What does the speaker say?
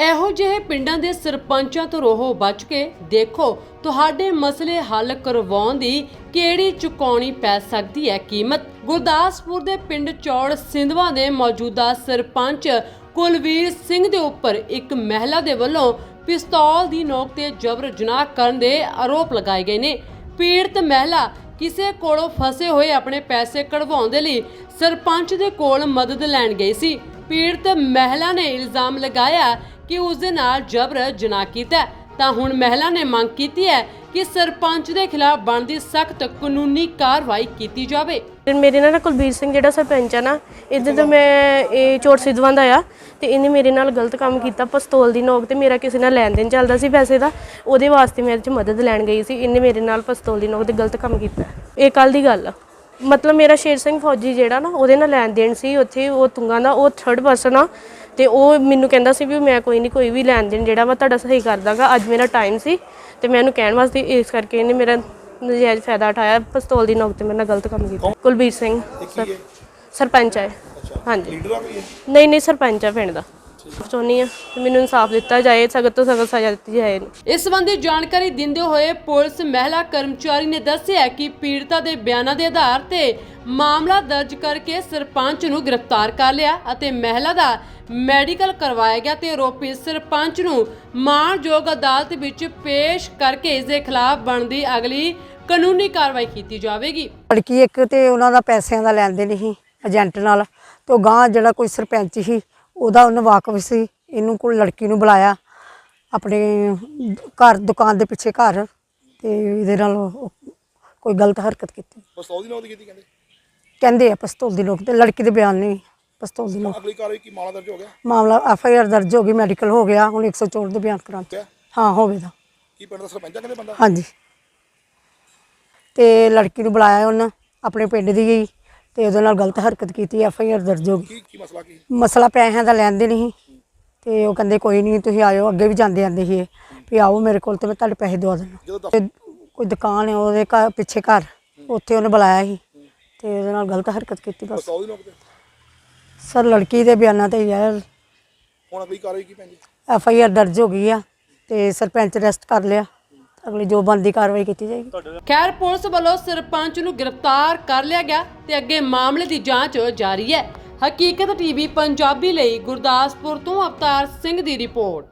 ਇਹੋ ਜਿਹੇ ਪਿੰਡਾਂ ਦੇ ਸਰਪੰਚਾਂ ਤੋਂ ਰੋਹੋ ਬਚ ਕੇ ਦੇਖੋ, ਤੁਹਾਡੇ ਮਸਲੇ ਹੱਲ ਕਰਵਾਉਣ ਦੀ ਕਿਹੜੀ ਚੁਕਾਉਣੀ ਪੈ ਸਕਦੀ ਹੈ ਕੀਮਤ? ਗੁਰਦਾਸਪੁਰ ਦੇ ਪਿੰਡ ਚੌੜ ਸਿੰਧਵਾ ਦੇ ਮੌਜੂਦਾ ਸਰਪੰਚ ਕੁਲਵੀਰ ਸਿੰਘ ਦੇ ਉੱਪਰ ਇੱਕ ਮਹਿਲਾ ਦੇ ਵੱਲੋਂ ਪਿਸਤੌਲ ਦੀ ਨੋਕ ਤੇ ਜਬਰ ਜਨਾਹ ਕਰਨ ਦੇ ਆਰੋਪ ਲਗਾਏ ਗਏ ਨੇ। ਪੀੜਤ ਮਹਿਲਾ ਕਿਸੇ ਕੋਲੋਂ ਫਸੇ ਹੋਏ ਆਪਣੇ ਪੈਸੇ ਕਢਵਾਉਣ ਦੇ ਲਈ ਸਰਪੰਚ ਦੇ ਕੋਲ ਮਦਦ ਲੈਣ ਗਈ ਸੀ। ਪੀੜਤ ਮਹਿਲਾ ਨੇ ਇਲਜ਼ਾਮ ਲਗਾਇਆ ਕਿ ਉਸ ਦੇ ਨਾਲ ਜਬਰ ਜਨਾਹ ਕੀਤਾ। ਤਾਂ ਹੁਣ ਮਹਿਲਾ ਨੇ ਮੰਗ ਕੀਤੀ ਹੈ ਕਿ ਸਰਪੰਚ ਦੇ ਖਿਲਾਫ ਬਣਦੀ ਸਖਤ ਕਾਨੂੰਨੀ ਕਾਰਵਾਈ ਕੀਤੀ ਜਾਵੇ। ਮੇਰੇ ਨਾਲ ਨਾ ਕੁਲਬੀਰ ਸਿੰਘ ਜਿਹੜਾ ਸਰਪੰਚ ਆ ਨਾ ਇਹਦੇ ਤੋਂ ਮੈਂ ਇਹ ਚੋਟ ਸਿੱਧਵਾਂ ਦਾ ਆ ਤੇ ਇਹਨੇ ਮੇਰੇ ਨਾਲ ਗਲਤ ਕੰਮ ਕੀਤਾ ਪਿਸਤੌਲ ਦੀ ਨੋਕ ਤੇ ਮੇਰਾ ਕਿਸੇ ਨਾਲ ਲੈਣ ਦੇਣ ਚੱਲਦਾ ਸੀ ਪੈਸੇ ਦਾ ਉਹਦੇ ਵਾਸਤੇ ਮੈਂ ਇਹਦੇ ਚ ਮਦਦ ਲੈਣ ਗਈ ਸੀ ਇਹਨੇ ਮੇਰੇ ਨਾਲ ਪਿਸਤੌਲ ਦੀ ਨੋਕ ਤੇ ਗਲਤ ਕੰਮ ਕੀਤਾ। ਇਹ ਕੱਲ ਦੀ ਗੱਲ ਆ। ਮਤਲਬ ਮੇਰਾ ਸ਼ੇਰ ਸਿੰਘ ਫੌਜੀ ਜਿਹੜਾ ਨਾ ਉਹਦੇ ਨਾਲ ਲੈਣ ਦੇਣ ਸੀ ਉੱਥੇ ਉਹ ਤੁੰਗਾਂ ਦਾ ਉਹ ਥਰਡ ਪਰਸਨ ਆ ਤੇ ਉਹ ਮੈਨੂੰ ਕਹਿੰਦਾ ਸੀ ਵੀ ਮੈਂ ਕੋਈ ਨਹੀਂ ਕੋਈ ਵੀ ਲੈਣ ਦੇਣ ਜਿਹੜਾ ਵਾ ਤੁਹਾਡਾ ਸਹੀ ਕਰ ਦਾਂਗਾ ਅੱਜ ਮੇਰਾ ਟਾਈਮ ਸੀ ਤੇ ਮੈਂ ਉਹਨੂੰ ਕਹਿਣ ਵਾਸਤੇ ਇਸ ਕਰਕੇ ਇਹਨੇ ਮੇਰਾ ਨਜਾਇਜ਼ ਫਾਇਦਾ ਉਠਾਇਆ ਪਿਸਤੌਲ ਦੀ ਨੋਕ ਤੇ ਮੇਰੇ ਨਾਲ ਗਲਤ ਕੰਮ ਕੀਤਾ। ਕੁਲਬੀਰ ਸਿੰਘ ਸਰ- ਸਰਪੰਚ ਹੈ। ਹਾਂਜੀ? ਨਹੀਂ ਨਹੀਂ ਸਰਪੰਚ ਆ ਪਿੰਡ ਦਾ। ਚਾਹੁੰਦੀ ਆ ਮੈਨੂੰ ਇਨਸਾਫ ਦਿੱਤਾ ਜਾਏ ਸਖਤ ਤੋਂ ਸਖਤ ਸਜ਼ਾ ਦਿੱਤੀ ਜਾਏ। ਇਸ ਸੰਬੰਧੀ ਜਾਣਕਾਰੀ ਦਿੰਦੇ ਹੋਏ ਪੁਲਿਸ ਮਹਿਲਾ ਕਰਮਚਾਰੀ ਨੇ ਦੱਸਿਆ ਕਿ ਪੀੜਤਾ ਦੇ ਬਿਆਨਾਂ ਦੇ ਆਧਾਰ ਤੇ ਮਾਮਲਾ ਦਰਜ ਕਰਕੇ ਸਰਪੰਚ ਨੂੰ ਗ੍ਰਿਫਤਾਰ ਕਰ ਲਿਆ ਅਤੇ ਮਹਿਲਾ ਦਾ ਮੈਡੀਕਲ ਕਰਵਾਇਆ ਗਿਆ ਤੇ ਆਰੋਪੀ ਸਰਪੰਚ ਨੂੰ ਮਾਣਯੋਗ ਅਦਾਲਤ ਵਿੱਚ ਪੇਸ਼ ਕਰਕੇ ਇਸ ਦੇ ਖਿਲਾਫ ਬਣਦੀ ਅਗਲੀ ਕਾਨੂੰਨੀ ਕਾਰਵਾਈ ਕੀਤੀ ਜਾਵੇਗੀ ਲੜਕੀ ਇੱਕ ਤੇ ਉਹਨਾਂ ਦਾ ਪੈਸਿਆਂ ਦਾ ਲੈਣ ਦੇਣ ਸੀ ਏਜੰਟ ਨਾਲ ਤੇ ਉਹ ਗਾਂ ਜਿਹੜਾ ਕੋਈ ਸਰਪੰਚ ਸੀ ਉਹਦਾ ਉਹਨੂੰ ਵਾਕਫ ਸੀ ਇਹਨੂੰ ਕੋਲ ਲੜਕੀ ਨੂੰ ਬੁਲਾਇਆ ਆਪਣੇ ਘਰ ਦੁਕਾਨ ਦੇ ਪਿੱਛੇ ਘਰ ਤੇ ਇਹਦੇ ਨਾਲ ਉਹ ਕੋਈ ਗਲਤ ਹਰਕਤ ਕੀਤੀ। ਪਿਸਤੌਲ ਦੀ ਨੌਕਰੀ ਕੀਤੀ ਕਹਿੰਦੇ? ਕਹਿੰਦੇ ਆ ਪਿਸਤੌਲ ਦੀ ਲੋਕ ਤੇ ਲੜਕੀ ਦੇ ਬਿਆਨ ਨਹੀਂ ਪਿਸਤੌਲ ਦੀ ਲੋਕ ਅਗਲੀ ਕਾਰਵਾਈ ਕੀ ਮਾਮਲਾ ਦਰਜ ਹੋ ਗਿਆ? ਮਾਮਲਾ ਐਫ ਆਈ ਆਰ ਦਰਜ ਹੋ ਗਈ ਮੈਡੀਕਲ ਹੋ ਗਿਆ ਹੁਣ 104 ਦੇ ਬਿਆਨ ਕਰਾਂ ਕਿਆ ਹਾਂ। ਹੋਵੇਗਾ ਕੀ ਪਿੰਡ ਦਾ ਸਰਪੰਚ ਆ ਕਹਿੰਦੇ ਬੰਦਾ? ਹਾਂਜੀ। ਤੇ ਲੜਕੀ ਨੂੰ ਬੁਲਾਇਆ ਉਹਨਾਂ ਆਪਣੇ ਪਿੰਡ ਦੀ ਗਈ। ਤੇ ਉਹਦੇ ਨਾਲ ਗਲਤ ਹਰਕਤ ਕੀਤੀ ਐਫ ਆਈ ਆਰ ਦਰਜ ਹੋ ਗਈ। ਕੀ ਕੀ ਮਸਲਾ ਕੀ? ਮਸਲਾ ਪੈਸਿਆਂ ਦਾ ਲੈਂਦੇ ਨਹੀਂ ਤੇ ਉਹ ਕਹਿੰਦੇ ਕੋਈ ਨਹੀਂ ਤੁਸੀਂ ਆਇਓ ਅੱਗੇ ਵੀ ਜਾਂਦੇ ਆਂਦੇ ਸੀ ਇਹ, ਵੀ ਆਓ ਮੇਰੇ ਕੋਲ ਤੇ ਮੈਂ ਤੁਹਾਡੇ ਪੈਸੇ ਦਵਾ ਜਦੋਂ ਦਫ਼- ਤੇ ਕੋਈ ਦੁਕਾਨ ਹੈ ਉਹਦੇ ਘਰ ਪਿੱਛੇ ਘਰ ਉੱਥੇ ਉਹਨੇ ਬੁਲਾਇਆ ਸੀ। ਤੇ ਉਹਦੇ ਨਾਲ ਗਲਤ ਹਰਕਤ ਕੀਤੀ ਬਸ। ਦੀ ਨੌਕਰੀ ਸਰ ਲੜਕੀ ਦੇ ਬਿਆਨਾਂ ਤੇ ਯਾਰ ਹੁਣ ਅਗਲੀ ਕਾਰਵਾਈ ਕੀ ਪੈਂਦੀ? ਐਫ ਆਈ ਆਰ ਦਰਜ ਹੋ ਗਈ ਆ ਤੇ ਸਰਪੰਚ ਅਰੈਸਟ ਕਰ ਲਿਆ। ਅਗਲੀ ਜੋ ਬਣਦੀ ਕਾਰਵਾਈ ਕੀਤੀ ਜਾਏਗੀ। ਖੈਰ, ਪੁਲਿਸ ਵੱਲੋਂ ਸਰਪੰਚ ਨੂੰ ਗ੍ਰਿਫਤਾਰ ਕਰ ਲਿਆ ਗਿਆ ਤੇ ਅੱਗੇ ਮਾਮਲੇ ਦੀ ਜਾਂਚ ਜਾਰੀ ਹੈ। ਹਕੀਕਤ ਟੀਵੀ ਪੰਜਾਬੀ ਲਈ ਗੁਰਦਾਸਪੁਰ ਤੋਂ ਅਵਤਾਰ ਸਿੰਘ ਦੀ ਰਿਪੋਰਟ।